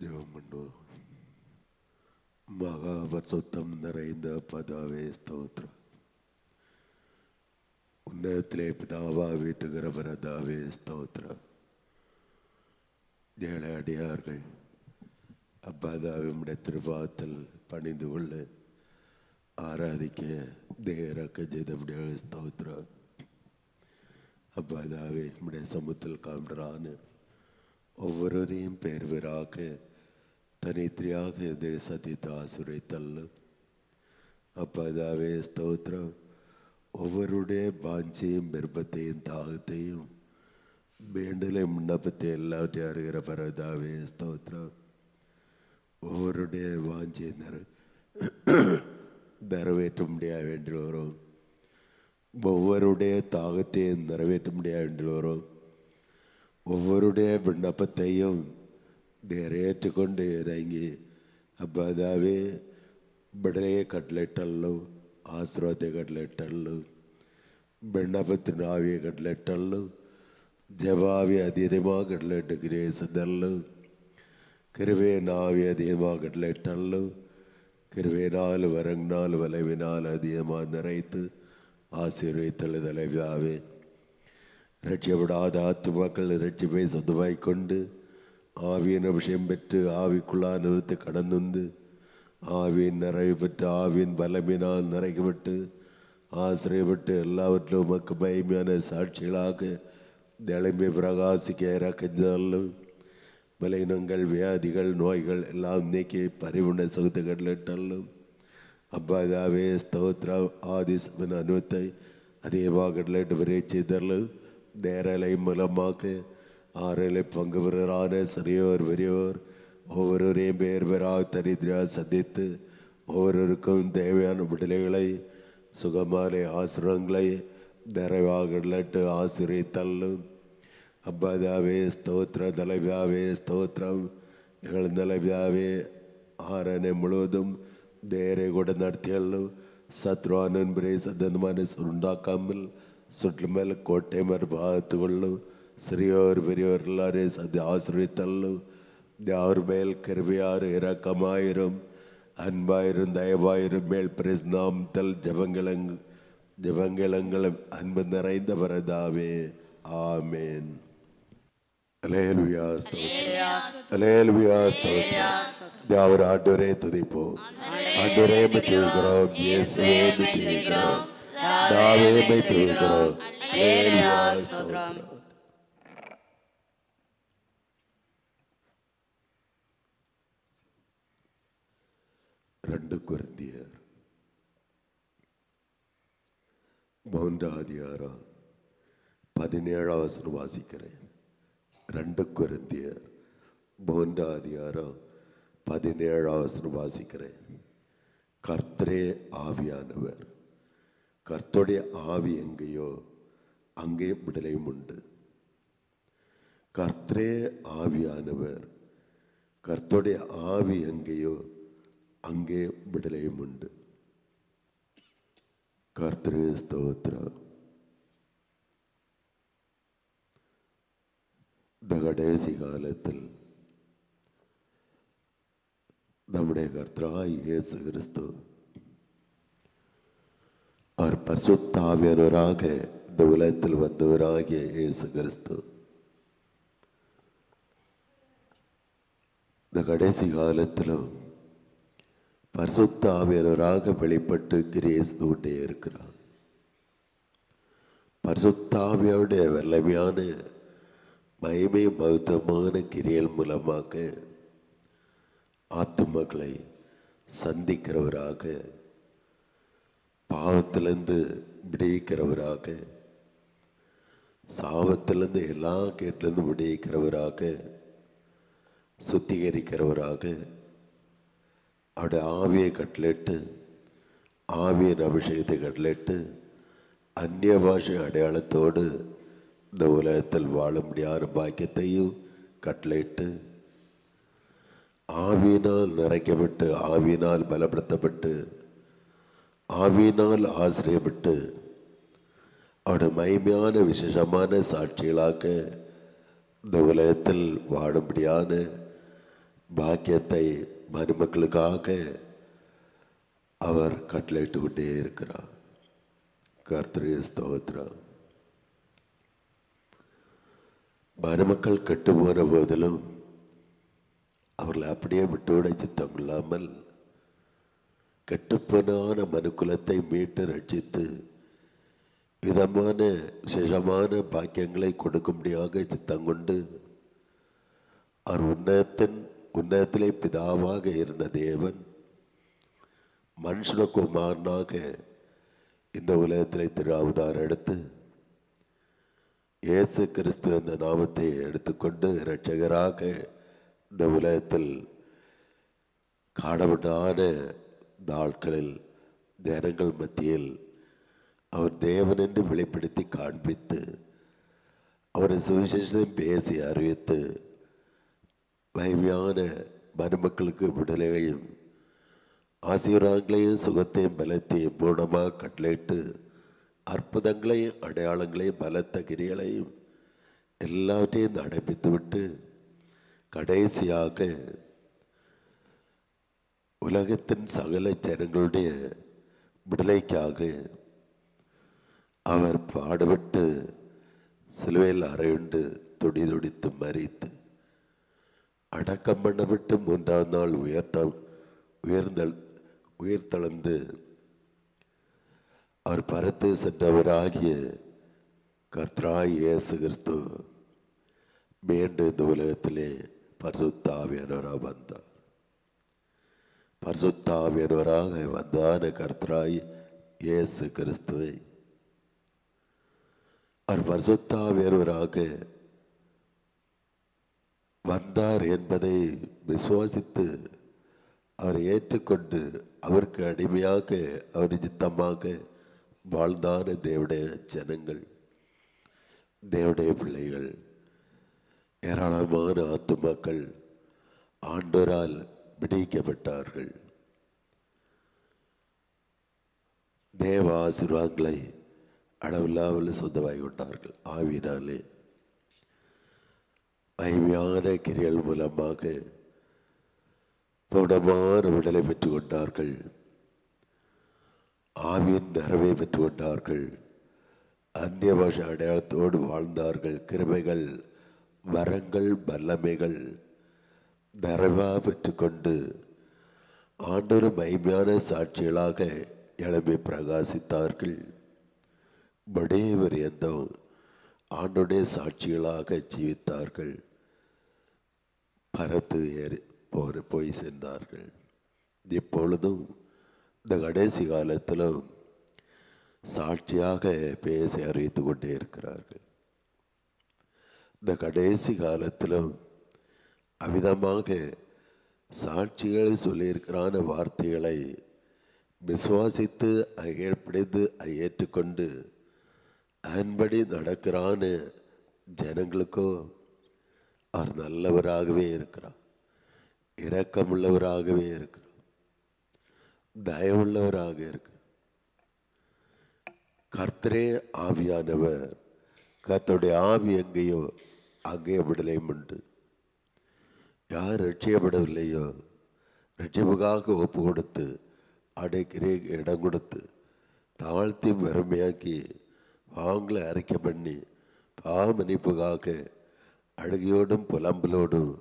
ದೇವಮಣ್ಣು മഹാപരിശുദ്ധനറയുന്ന പതാവേ സ്തോത്രം ഉന്നതത്തിലെ പിതാവാ വീട്ടുകര പരതാവേ സ്തോത്രം ഞങ്ങളെ അടിയാറുകൾ അപ്പാതാവിയുടെ തിരുവാത്തിൽ പണിതുകൊണ്ട് ആരാധിക്ക ദേഹരൊക്കെ ചെയ്തവിടെ സ്തോത്രം അപ്പാതാവെ നമ്മുടെ സമുദ്രത്തിൽ കാമിടാന് ஒவ்வொருவரையும் பேர் பேராக தனித்திரியாக இந்த சத்தியத்தை ஆசிரியத்தல்லும் அப்பாதாவே ஸ்தோத்திரம். ஒவ்வொருடைய பாஞ்சையும் விருப்பத்தையும் தாகத்தையும் வேண்டலையும் விண்ணப்பத்தை எல்லாவற்றையும் அறிகிற பரதாவே ஸ்தோத்திரம். ஒவ்வொருடைய வாஞ்சை நிற நிறைவேற்ற முடிய வேண்டி வரும். ஒவ்வொருடைய தாகத்தையும் நிறைவேற்ற முடிய வேண்டி வரும். ஒவ்வொருடைய விண்ணப்பத்தையும் நிறைவேற்றிக்கொண்டு இறங்கி அப்பதாவே ಬಿಡಲೆಯ ಕಟ್ಲೆಟ್ಟಲ್ಲು ಆಶ್ರತೆ ಕಟ್ಲೆಟ್ಟಲ್ಲು ಬೆಣ್ಣಪತ್ತು ನಾವಿಯ ಕಟ್ಲೆಟ್ಟಲ್ಲು ಜವಾವಿ ಅಧೀನಮಾಗ ಕಟ್ಲೆಟ್ಟು ಗ್ರಹಿಸಿದಲ್ಲು ಕರಿವೇ ನಾವಿ ಅಧೀನಮಾಗ ಕಟ್ಲೆಟ್ಟಲ್ಲು ಕರಿವೇ ನಾಲ್ ವರಂಗ್ ನಾಲ್ ವಲವಿನಾಲ್ ಅಧೀನಮಾಗ ನರೈತು ಆಶೀರ್ವೈತಲೆ ತಲೆವಾವೆ ரட்சிப்பை சொந்தமாய் கொண்டு ஆவியின் அபிஷேகம் பெற்று ஆவிக்குள்ளா நிறுத்து கடந்து வந்து ஆவியின் நிறைவு பெற்று ஆவியின் பலமினால் நிறைக்கப்பட்டு ஆசிரியப்பட்டு எல்லாவற்றிலும் உமக்கு மகிமையான சாட்சிகளாக நிலைமை பிரகாசிக்க இறக்கஞ்சாலும் பலவீனங்கள் வியாதிகள் நோய்கள் எல்லாம் நீக்கி பரிவுண சுகத்துகளிட்டாலும் അബ്ബാദാവേ സ്തോത്രം ആദിസ്മൻ അനുവത്തെ അതേവാകട്ടിലായിട്ട് വരെ ചെയ്തല്ലോ நேரலை மூலமாக ஆறலை பங்குவரான சிறியோர் பெரியோர் ஒவ்வொருவரையும் பெயர் பெறாக தரித்திராக சந்தித்து ஒவ்வொருவருக்கும் தேவையான விடுதலைகளை சுகமான ஆசிரங்களை நிறைவாக நட்டு ஆசிரியத்தள்ளும். அப்பாதாவே ஸ்தோத்திர தலைவியாவே ஸ்தோத்திரம். எங்கள் தலைவியாவே ஆரணை முழுவதும் നേരെ കൂടെ നടത്തിയാലും സത്രുവാനൻ പ്രേസന്ധന്മാരെ ഉണ്ടാക്കാമിൽ ಸುಟ್ಲ ಮೇಲೆ ಕೋಟೆ ಮೇಲೆ ಬಾತುಗಳು ಸಿರಿಯವರು பெரியவர் எல்லாரையும் சந்தி ஆசிரியத்தள்ளு. யார் மேல் கருவியார் இரக்கமாயிரும் அன்பாயிரும் தயவாயிரும் மேல் பிரஸ்நாமத்தல் ஜபங்களங் ஜபங்களங்களும் அன்பு நிறைந்த வரதாவே ஆமேன் அவர் ஆண்டோரே துதிப்போம். ஆண்டோரே துதிக்கிறோம். இயேசுவே துதிக்கிறோம் தாவே துதிக்கிறோம் அலேலுயா ஸ்தோத்திரம் രണ്ട് കൊരിന്തിയർ மூன்றாதிகாரம் பதினேழாம் வசனம் வாசிக்கிறேன் ரெண்டு கொரிந்தியர் மூன்றாம் அதிகாரம் பதினேழாம் வசனம் வாசிக்கிறேன் கர்த்தரே ஆவியானவர் கர்த்தருடைய ஆவி எங்கேயோ அங்கே விடுதலையும் உண்டு கர்த்தரே ஆவியானவர் கர்த்தருடைய ஆவி எங்கேயோ அங்கே விடுதலையும் உண்டு கர்த்தரே ஸ்தோத்திரம் இந்த கடைசி കാലത്തിൽ നമ്മുടെ കർത്താവായ യേശു ക്രിസ്തു அவர் பரிசுத்தாவியனவராக இந்த உலகத்தில் வந்தவராகிய இயேசு கிறிஸ்து. இந்த கடைசி காலத்திலும் பரிசுத்தாவியனராக வெளிப்பட்டு கிரேசு கொண்டே இருக்கிறார். பரிசுத்தாவியோடைய வல்லமையான மகிமை மகத்துவமான கிரியல் மூலமாக ஆத்துமக்களை சந்திக்கிறவராக பாவத்திலேருந்து விடுவிக்கிறவராக சாபத்திலேருந்து எல்லா கேட்டிலேருந்து விடுவிக்கிறவராக சுத்திகரிக்கிறவராக அவருடைய ஆவியை கட்டளிட்டு ஆவியின் அபிஷேகத்தை கட்டளிட்டு அந்நிய பாஷை அடையாளத்தோடு இந்த உலகத்தில் வாழ முடியாத பாக்கியத்தையும் கட்டளையிட்டு ஆவியினால் நிறைக்கப்பட்டு ஆவியினால் பலப்படுத்தப்பட்டு ஆவியினால் ஆசிரியப்பட்டு அவருடைய மகிமையான விசேஷமான சாட்சிகளாக இந்த உலகத்தில் வாழும்படியான பாக்கியத்தை மருமக்களுக்காக அவர் கட்டளையிட்டு கொண்டே இருக்கிறார் கர்த்தரிய ஸ்தோத்திரம் மருமக்கள் கெட்டு போன போதிலும் அவர்களை அப்படியே விட்டுவிட சித்தம் இல்லாமல் கெட்டுப்போனான மனுக்குலத்தை மீட்டு ரட்சித்து விதமான விசேஷமான பாக்கியங்களை கொடுக்கும்படியாக சித்தம் கொண்டு அவர் உன்னதத்தின் உன்னதத்திலே பிதாவாக இருந்த தேவன் மனுஷனகுமாரனாக இந்த உலகத்திலே திரு எடுத்து இயேசு கிறிஸ்து என்ற நாமத்தை எடுத்துக்கொண்டு இரட்சகராக இந்த உலகத்தில் காணப்பட்டான நாட்களில் தினங்கள் மத்தியில் அவர் தேவன் என்று வெளிப்படுத்தி காண்பித்து அவரை சுவிசேஷத்தையும் பேசி அறிவித்து மகிமையான மருமக்களுக்கு விடுதலையையும் ஆசீர்வாதங்களையும் சுகத்தையும் பலத்தையும் பூர்ணமாக கட்டளையிட்டு அற்புதங்களையும் அடையாளங்களையும் பலத்த கிரியைகளையும் எல்லாவற்றையும் நடப்பித்து விட்டு கடைசியாக உலகத்தின் சகல ஜனங்களுடைய விடுதலைக்காக அவர் பாடுபட்டு சிலுவையில் அறையுண்டு துடி துடித்து மறித்து அடக்கம் பண்ணப்பட்டு மூன்றாம் நாள் உயர்த்த உயர்ந்தல் உயிர்த்தளந்து அவர் பரத்து சென்றவராகிய கர்த்தராய் இயேசு கிறிஸ்து மீண்டும் இந்த உலகத்திலே பரிசுத்தாவியானவராக வந்தார். பரிசுத்தாவியர்வராக வந்தான கர்த்தராய் இயேசு கிறிஸ்துவை. அவர் பரிசுத்தாவியர்வராக வந்தார் என்பதை விசுவாசித்து அவர் ஏற்றுக்கொண்டு அவருக்கு அடிமையாக அவர் சித்தமாக வாழ்ந்தான தேவடைய ஜனங்கள் தேவடைய பிள்ளைகள் ஏராளமான ஆத்துமாக்கள் ஆண்டோரால் விடுவிக்கப்பட்டார்கள் தேவ ஆசீர்வாதங்களை அளவில்லாமல் சொந்தமாகி கொண்டார்கள். ஆவினாலே மகிமையான கிரியல் மூலமாக பூர்ணமான விடலை பெற்றுக் கொண்டார்கள் ஆவியின் நிறைவை பெற்றுக் கொண்டார்கள் அந்நிய பாஷை அடையாளத்தோடு வாழ்ந்தார்கள். கிருமைகள் வரங்கள் வல்லமைகள் நிறைவாக பெற்றுக்கொண்டு ஆண்டொரு மைமையான சாட்சிகளாக எழுப்பி பிரகாசித்தார்கள். வடேவர் எந்தம் ஆண்டுடைய சாட்சிகளாக ஜீவித்தார்கள். பரத்து ஏறி போர் போய் சென்றார்கள். இப்பொழுதும் இந்த கடைசி காலத்திலும் சாட்சியாக பேசி அறிவித்து கொண்டே இருக்கிறார்கள். இந்த கடைசி காலத்திலும் அவிதமாக சாட்சிகள் சொல்லியிருக்கிறான வார்த்தைகளை விசுவாசித்து அகழ்பிடித்து ஏற்றுக்கொண்டு அதன்படி நடக்கிறான ஜனங்களுக்கோ அவர் நல்லவராகவே இருக்கிறார். இரக்கமுள்ளவராகவே இருக்கிறார். தயவுள்ளவராக இருக்கிறார். கர்த்தரே ஆவியானவர் கர்த்தருடைய ஆவி எங்கேயோ அங்கே விடலையும் உண்டு. யார் ரட்சியப்படவில்லையோ ரட்சிப்புக்காக ஒப்பு கொடுத்து அடைக்கிறே இடம் கொடுத்து தாழ்த்தி வறுமையாக்கி பாவங்களை அறிக்கை பண்ணி பாவ மன்னிப்புக்காக அழுகையோடும் புலம்பலோடும்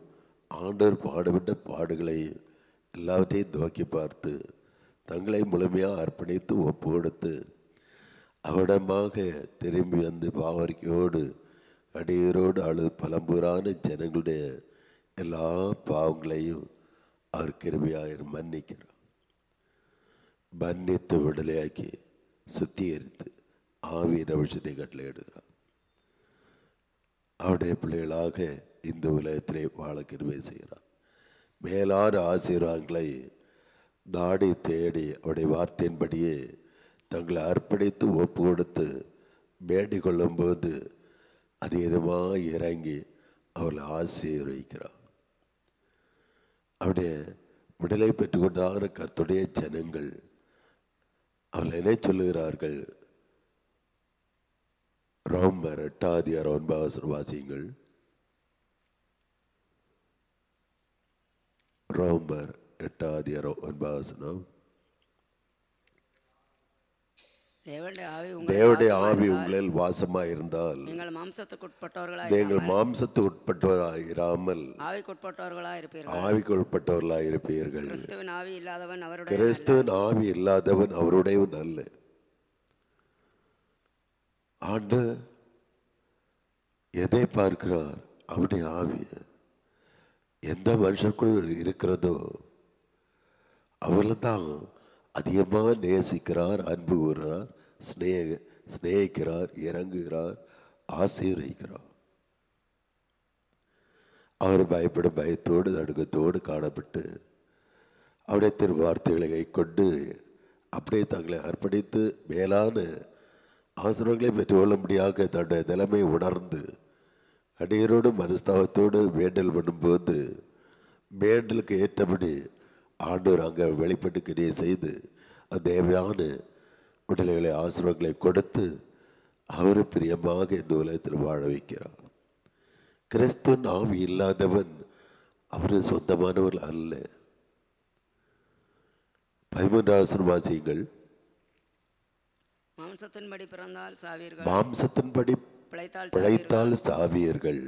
ஆண்டவர் பாடுபட்ட பாடுகளை எல்லாவற்றையும் துவக்கி பார்த்து தங்களை முழுமையாக அர்ப்பணித்து ஒப்பு கொடுத்து அவடமாக திரும்பி வந்து பாவரிக்கையோடு அடியரோடு அழு பலம்புறான ஜனங்களுடைய எல்லா பாவங்களையும் அவர் கிருபியாக மன்னிக்கிறார். மன்னித்து விடுதலையாக்கி சுத்திகரித்து ஆவியின் விஷயத்தை கட்டளையிடுகிறார் அவருடைய பிள்ளைகளாக இந்த உலகத்திலே வாழ கிருபை செய்கிறார். மேலாறு ஆசீர்வாதங்களை தாடி தேடி அவருடைய வார்த்தையின்படியே தங்களை அர்ப்பணித்து ஒப்பு கொடுத்து வேண்டிக் கொள்ளும்போது அது எதுவாக இறங்கி அவர்களை ஆசீர்வதிக்கிறார். அவருடைய விடுதலை பெற்றுக்கொண்டாகிற கத்துடைய ஜனங்கள் அவர்கள் என்ன சொல்லுகிறார்கள்? ரோமர் எட்டாதியார் ஒன்பதாம் வாசியுங்கள். ரோமர் எட்டாவது ஒன்பதாம் வசனம் தேவனுடைய ஆவி உங்களில் வாசமாக இருந்தால் நீங்கள் மாம்சத்துக்குட்பட்டவர்களாய் நீங்கள் மாம்சத்து உட்பட்டவராய் இராமல். ஆவிக்குட்பட்டவர்களாய் இருப்பீர்கள் ஆவிக்கு உட்பட்டவர்களாய் இருப்பீர்கள் கிறிஸ்துவின் ஆவி இல்லாதவன் அவருடைய கிறிஸ்துவின் ஆவி இல்லாதவன் அவருடையவன் அல்ல. ஆண்டு எதை பார்க்கிறார்? அவருடைய ஆவி எந்த மனுஷருக்குள் இருக்கிறதோ அவர்கள் தான் அதிகமாக நேசிக்கிறார் அன்பு கூறுகிறார் ஸ்நேக சிநேகிக்கிறார் இறங்குகிறார் ஆசீர்வதிக்கிறார். அவர் பயப்படும் பயத்தோடு நடுக்கத்தோடு காணப்பட்டு அவருடைய திருவார்த்தைகளை கொண்டு அப்படியே தங்களை அர்ப்பணித்து மேலான பெற்றுக்கொள்ள முடியாத தன்னுடைய நிலைமை உணர்ந்து அடியரோடு மனஸ்தாபத்தோடு வேண்டல் பண்ணும்போது வேண்டலுக்கு ஏற்றபடி ஆண்டவர் அங்கே வெளிப்பட்டு கிரியை செய்து தேவையான விடுதலைகளை ஆசிரியர்களை கொடுத்து அவர் பிரியமாக இந்த உலகத்தில் வாழ வைக்கிறார். கிறிஸ்துவின் ஆவி இல்லாதவன் அவர் சொந்தமானவர் அல்ல. பதிமூன்றாவது வாசியங்கள். மாம்சத்தின்படி பிறந்தால் சாவீர்கள் மாம்சத்தின்படி பிழைத்தால் சாவியர்கள்.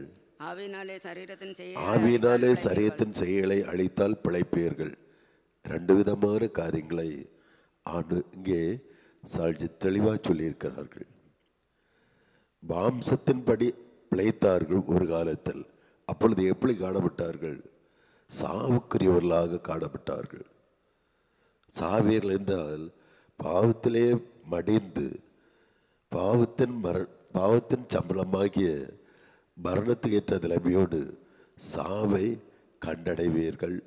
ஆவியினாலே சரீரத்தின் செய்ய ஆவியினாலே சரியத்தின் செயலை அழித்தால் பிழைப்பீர்கள் ரெண்டு விதமான காரியங்களை ஆண்டு இங்கே சாட்சி தெளிவாக சொல்லியிருக்கிறார்கள். மாம்சத்தின்படி பிழைத்தார்கள் ஒரு காலத்தில். அப்பொழுது எப்படி காணப்பட்டார்கள்? சாவுக்குரியவர்களாக காணப்பட்டார்கள். சாவியர்கள் என்றால் பாவத்திலே மடிந்து பாவத்தின் மர பாவத்தின் சம்பளமாகிய மரணத்துக்கு ஏற்ற நிலைமையோடு சாவை கண்டடைவீர்கள்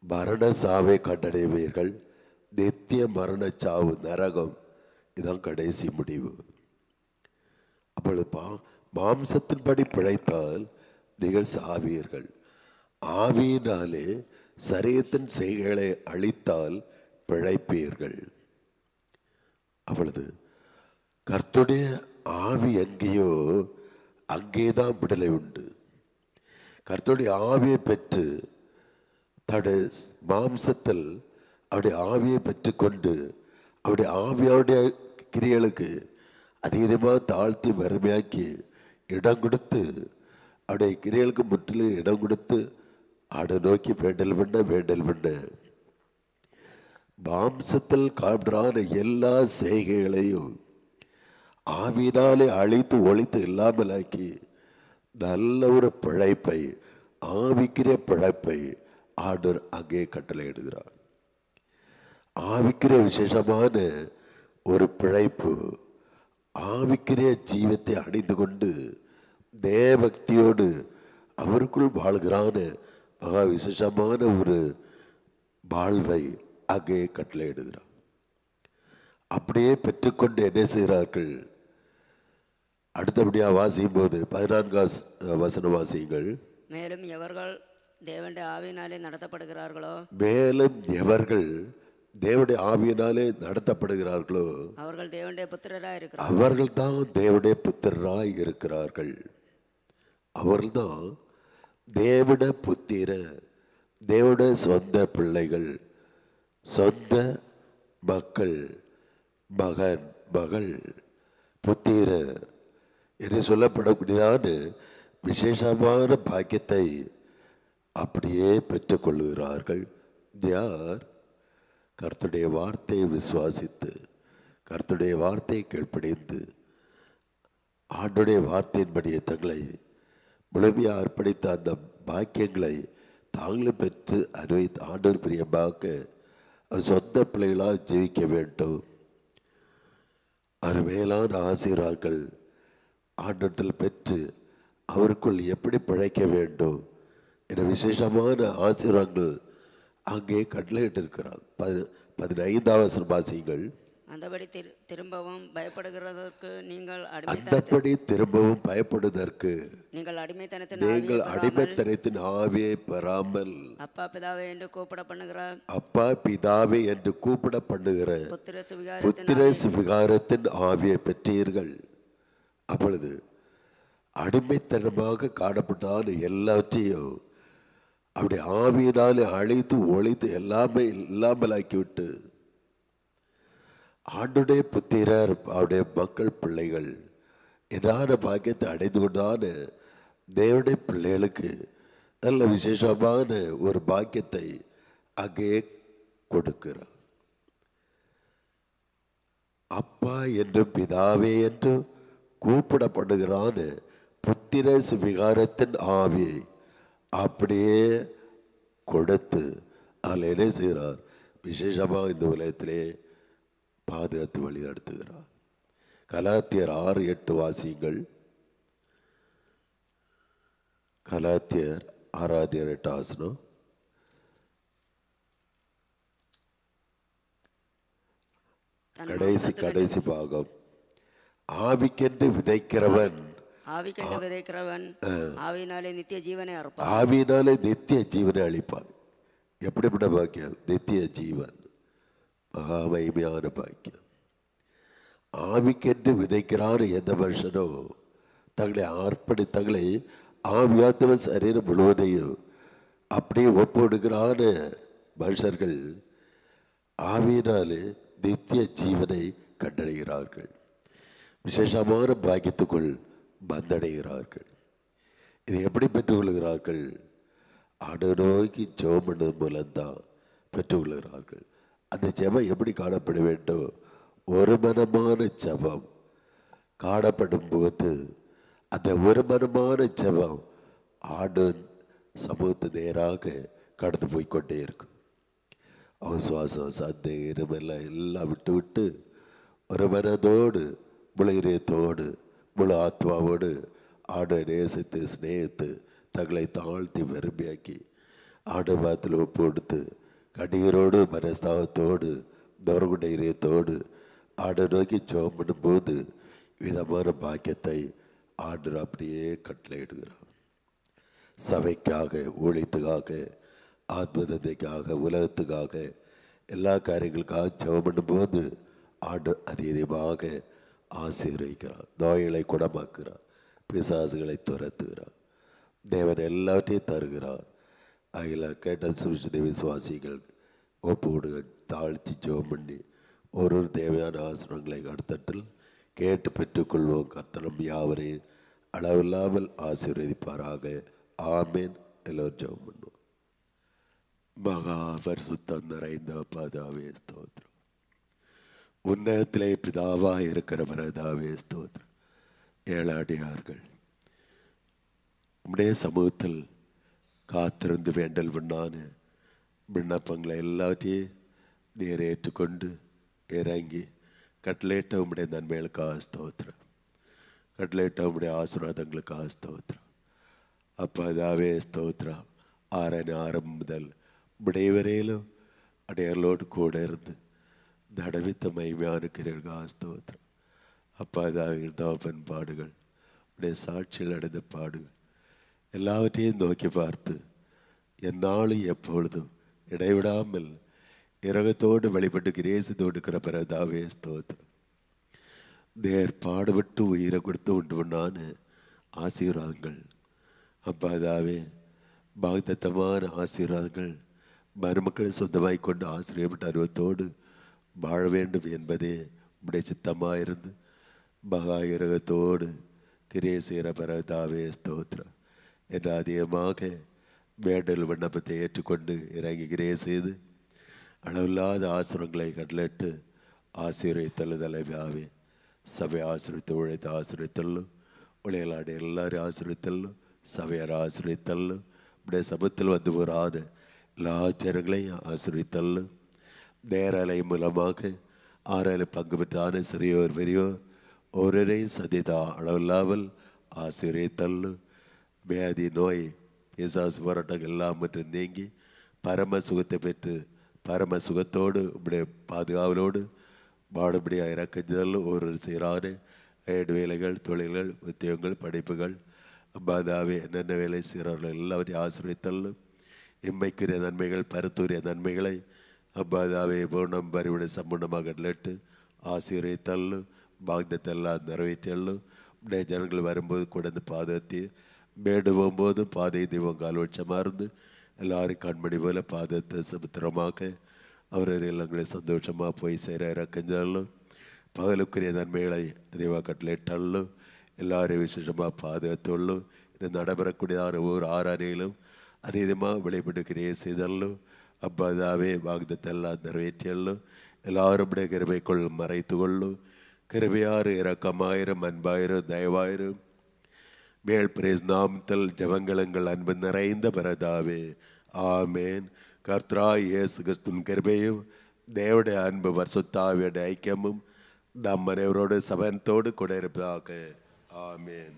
மரண சாவை கண்டடைவீர்கள். நித்திய மரண சாவு நரகம். இதான் கடைசி முடிவு. அப்பொழுது பா மாம்சத்தின்படி பிழைத்தால் நீங்கள் சாவீர்கள். ஆவியினாலே சரீரத்தின் செய்களை அழித்தால் பிழைப்பீர்கள். அவளது கர்த்துடைய ஆவி எங்கேயோ அங்கேதான் விடுதலை உண்டு. கர்த்துடைய ஆவியை பெற்று தடை மாம்சத்தில் அவருடைய ஆவியை பெற்றுக்கொண்டு அவருடைய ஆவியாவுடைய கிரியலுக்கு அதீதமாக தாழ்த்தி வறுமையாக்கி இடம் கொடுத்து அவருடைய கிரியலுக்கு முற்றிலும் இடம் கொடுத்து அதை நோக்கி வேண்டல் பண்ண வேண்டல் பண்ண. மாம்சத்தில் காண்றான எல்லா செய்கைகளையும் ஆவியினாலே அழித்து ஒழித்து இல்லாமலாக்கி நல்ல ஒரு பிழைப்பை ஆவிக்கிற பிழைப்பை ஆடர் அங்கே கட்டளையிடுகிறார். ஆவிக்கிற விசேஷமான ஒரு பிழைப்பு ஆவிக்கிற ஜீவத்தை அணிந்து கொண்டு தேவக்தியோடு அவருக்குள் வாழ்கிறான மகா விசேஷமான ஒரு வாழ்வை அங்கே கட்டளையிடுகிறார். அப்படியே பெற்றுக்கொண்டு என்ன செய்கிறார்கள்? அடுத்தபடியாக வாசிக்கும் போது பதினான்காம் வசன வாசியுங்கள். மேலும் எவர்கள் தேவனுடைய ஆவியினாலே நடத்தப்படுகிறார்களோ? மேலும் எவர்கள் தேவனுடைய ஆவியினாலே நடத்தப்படுகிறார்களோ அவர்கள் தேவனுடைய புத்திரராய் இருக்கிறார் அவர்கள் தான் தேவனுடைய புத்திரராய் இருக்கிறார்கள். அவர்கள்தான் தேவட புத்திர தேவட சொந்த பிள்ளைகள் சொந்த மக்கள் மகன் மகள் புத்திர என்று சொல்லப்படக்கூடியதான விசேஷமான பாக்கியத்தை அப்படியே பெற்றுக்கொள்கிறார்கள் யார்? கர்த்துடைய வார்த்தையை விசுவாசித்து கர்த்துடைய வார்த்தையை கீழ்ப்படிந்து ஆண்டுடைய வார்த்தையின்படியே தங்களை முழுமையாக அர்ப்பணித்த அந்த பாக்கியங்களை தாங்களும் பெற்று அனுபவித்து ஆண்டவர் பிரியமாக அவர் சொந்த பிள்ளைகளாக ஜீவிக்க வேண்டும். அருமையிலான ஆசீர்வார்கள் ஆண்டத்தில் பெற்று அவருக்குள் எப்படி பிழைக்க வேண்டும்? என்ற விசேஷமான ஆசீர்வாதங்கள் அங்கே கட்டளையிட்டிருக்கிறார். பதி பதினைந்தாவது வாசிகள் அந்தபடி திரு திரும்பவும் பயப்படுகிறதற்கு நீங்கள் அடிமை அந்தப்படி திரும்பவும் பயப்படுவதற்கு நீங்கள் அடிமைத்தனத்தின் நீங்கள் அடிமைத்தனத்தின் ஆவியை பெறாமல் அப்பா பிதாவே என்று கூப்பிட பண்ணுகிறார் அப்பா பிதாவே என்று கூப்பிட பண்ணுகிற புத்திர சுவிகார புத்திர சிவிகாரத்தின் ஆவியை பெற்றீர்கள். அப்பொழுது அடிமைத்தனமாக காணப்பட்டால் எல்லாவற்றையும் அப்படி ஆவியினாலே அழைத்து ஒழித்து எல்லாமே இல்லாமலாக்கி விட்டு ஆண்டுடைய புத்திரர் அவருடைய மக்கள் பிள்ளைகள் என்னான பாக்கியத்தை அடைந்து கொண்டான தேவனுடைய பிள்ளைகளுக்கு நல்ல விசேஷமான ஒரு பாக்கியத்தை அங்கே கொடுக்கிறார். அப்பா என்றும் பிதாவே என்றும் கூப்பிடப்படுகிறான் புத்திர விகாரத்தின் ஆவியை அப்படியே கொடுத்து அதில் என்ன செய்கிறார்? விசேஷமாக இந்த உலகத்திலே பாதுகாத்து வழி நடத்துகிறார். கலாத்தியர் ஆறு எட்டு வாசிங்கள் கலாத்தியர் ஆறாத்தியர் எட்டு ஆசனம் கடைசி கடைசி பாகம். ஆவிக்கென்று விதைக்கிறவன் ஆவிக்கென்று விதைக்கிறவன் ஆவியினாலே நித்திய ஜீவனை அறுப்பான். ஆவியினாலே நித்திய ஜீவனை அளிப்பான். எப்படிப்பட்ட பாக்கியம்? நித்திய ஜீவன். மகா மகிமையான பாக்கியம். ஆவிக்கென்று விதைக்கிறார் எந்த மனுஷனோ தங்களை அர்ப்பணி தங்களை ஆவியாத்தவ சரீரம் முழுவதையும் அப்படியே ஒப்புடுகிறான மனுஷர்கள். ஆவியினாலே நித்திய ஜீவனை கண்டடைகிறார்கள். விசேஷமான பாக்கியத்துக்குள் பந்தடைகிறார்கள். இதை எப்படி பெற்றுக்கொள்கிறார்கள்? ஆடு ஜெபம் பண்ணது மூலம்தான் பெற்றுக்கொள்கிறார்கள். அந்த ஜெபம் எப்படி காணப்பட வேண்டும்? ஒரு மனமான ஜெபம் காணப்படும் போது அந்த ஒரு மனமான ஜெபம் ஆடன் சமூகத்து நேராக கடந்து போய்க்கொண்டே இருக்கும். அவன் சுவாசம் சந்தை இருமெல்லாம் எல்லாம் விட்டு விட்டு ஒரு மனதோடு முழு முழு ஆத்மாவோடு ஆடை நேசித்து சிநேகித்து தங்களை தாழ்த்தி வெறுமையாக்கி ஆடு பாத்தில் ஒப்பு கொடுத்து கண்ணீரோடு மனஸ்தாபத்தோடு தோரகுண்ட இதயத்தோடு ஆடை நோக்கி ஜெபம் பண்ணும்போது விதமான பாக்கியத்தை ஆடர் அப்படியே கட்டளையிடுகிறான் சபைக்காக ஊழியத்துக்காக ஆத்மதத்தைக்காக உலகத்துக்காக எல்லா காரியங்களுக்காக ஜெபம் பண்ணும்போது ஆண்டு அதிகமாக ஆசீர்வதிக்கிறார். நோய்களை குணமாக்குகிறார். பிசாசுகளை துரத்துகிறார். தேவன் எல்லாவற்றையும் தருகிறார். அதில் கேட்ட சுவிசேஷ விசுவாசிகள் ஒப்பு கொடுங்க தாழ்த்தி ஜெபம் பண்ணி ஒரு ஒரு தேவையான ஆசிரங்களை அடுத்தட்டில் கேட்டு பெற்றுக்கொள்வோம். கத்தனம் யாவரையும் அளவில்லாமல் ஆசீர்வதிப்பாராக. ஆமேன். எல்லோரும் ஜெபம் பண்ணுவோம். மகா பரிசுத்தம் நிறைந்த பதாவே ஸ்தோத்திரம். உன்னதத்திலே பிதாவாக இருக்கிற பரதாவே ஸ்தோத்திரம். ஏழாடியார்கள். நம்முடைய சமூகத்தில் காத்திருந்து வேண்டல் விண்ணான விண்ணப்பங்களை எல்லாத்தையும் நீர் ஏற்றுக்கொண்டு இறங்கி கட்லேட்ட உம்முடைய நன்மைகளுக்காக ஸ்தோத்திரம். கட்லேட்ட உம்முடைய ஆசீர்வாதங்களுக்காக ஸ்தோத்திரம். அப்போ அதாவே ஸ்தோத்திரம். ஆறன ஆரம்பம் முதல் விடைவரையிலும் அடையர்களோடு கூட இருந்து தடவித்த மைமையான கிரீர்கள் ஸ்தோத்திரம். அப்பா இதாக தவப்பன் பாடுகள். உடைய சாட்சியில் அடைந்த பாடுகள். எல்லாவற்றையும் நோக்கி பார்த்து எந்நாளும் எப்பொழுதும் இடைவிடாமல் இரகத்தோடு வழிபட்டு கிரேசி இருக்கிற பிறதாவே ஸ்தோத்திரம். தேர் பாடுபட்டு உயிரை கொடுத்து உண்டு பண்ணான்னு ஆசீர்வாதங்கள். அப்பா அதாவே பாக்தத்தமான ஆசீர்வாதங்கள். மருமக்களை சொந்தமாய் கொண்டு ஆசிரியப்பட்ட அருவத்தோடு வாழ வேண்டும் என்பதே உடைய சித்தமாயிருந்து மகா இரகத்தோடு கிரியை செய்கிற பிறதாவே ஸ்தோத்ரம் என்று அதிகமாக வேண்டல் விண்ணப்பத்தை ஏற்றுக்கொண்டு இறங்கி செய்து அளவில்லாத ஆசிரங்களை கடலிட்டு ஆசீர்வதித்தல் தலைவியாவே. சபை ஆசிரியத்து உழைத்து ஆசிரியத்தல்லும் உழையலாடு எல்லாரும் ஆசிரியத்தல்லும் சபையார் ஆசிரியத்தல்லும் இப்படியே சபத்தில் வந்து போகிறான எல்லா ஜனங்களையும் ஆசிரியத்தல்லும் நேரலை மூலமாக ஆறலை பங்கு பெற்றான சிறியோர் பெரியோர் ஒருவரை சதிதா அளவில்லாமல் ஆசிரியத்தல்லும் வியாதி நோய் பிசாசு போராட்டங்கள் எல்லாம் மற்றும் நீங்கி பரம சுகத்தை பெற்று பரம சுகத்தோடு இப்படி பாதுகாவலோடு வாடுபடியாக இறக்குதல் ஒரு சீரான ஏடு வேலைகள் தொழில்கள் உத்தியோகங்கள் படிப்புகள் பாதாவே என்னென்ன வேலை சீரர்கள் எல்லாவற்றையும் ஆசிரியத்தல்லும் இம்மைக்குரிய நன்மைகள் பருத்தூரிய நன்மைகளை அப்பாதாவே பூர்ணம் பரிவிட சம்பூர்ணமாகட்லட்டு ஆசிரியரை தள்ளு பாக்தத்தெல்லாம் நிறைவேற்றல்லு உடைய ஜனங்கள் வரும்போது கூட இந்த பாதத்தை மேடு போகும்போது பாதை தெய்வம் கால்வட்சமாக இருந்து எல்லாரும் கண்மணி போல் பாதத்தை சுபத்திரமாக அவர்கள் எல்லாங்களே சந்தோஷமாக போய் சேர கஞ்சாலும் பகலுக்குரிய நன்மைகளை தெய்வா கட்டளையிட்டாலும் எல்லாரும் விசேஷமாக பாதகத்துள்ளும் இது நடைபெறக்கூடிய ஒவ்வொரு ஆறாரையிலும் அதீதமாக வெளிப்படுகிறைய செய்தாலும் செய்தள்ளு அப்பாதாவே வாக்குதத்தெல்லாம் நிறைவேற்றியள்ளு எல்லாரும் உடைய கிருபைக்குள் மறைத்து கொள்ளு கிருபையாறு இரக்கமாயிரம் அன்பாயிரம் தயவாயிரம் மேல் பிரேஸ் நாமத்தில் ஜபங்களங்கள் அன்பு நிறைந்த பரதாவே ஆமேன் கர்த்ரா இயேசு கிறிஸ்துவின் கிருபையும் தேவடைய அன்பு வருஷத்தாவியோட ஐக்கியமும் நம் அனைவரோடு சபனத்தோடு கூட இருப்பதாக ஆமேன்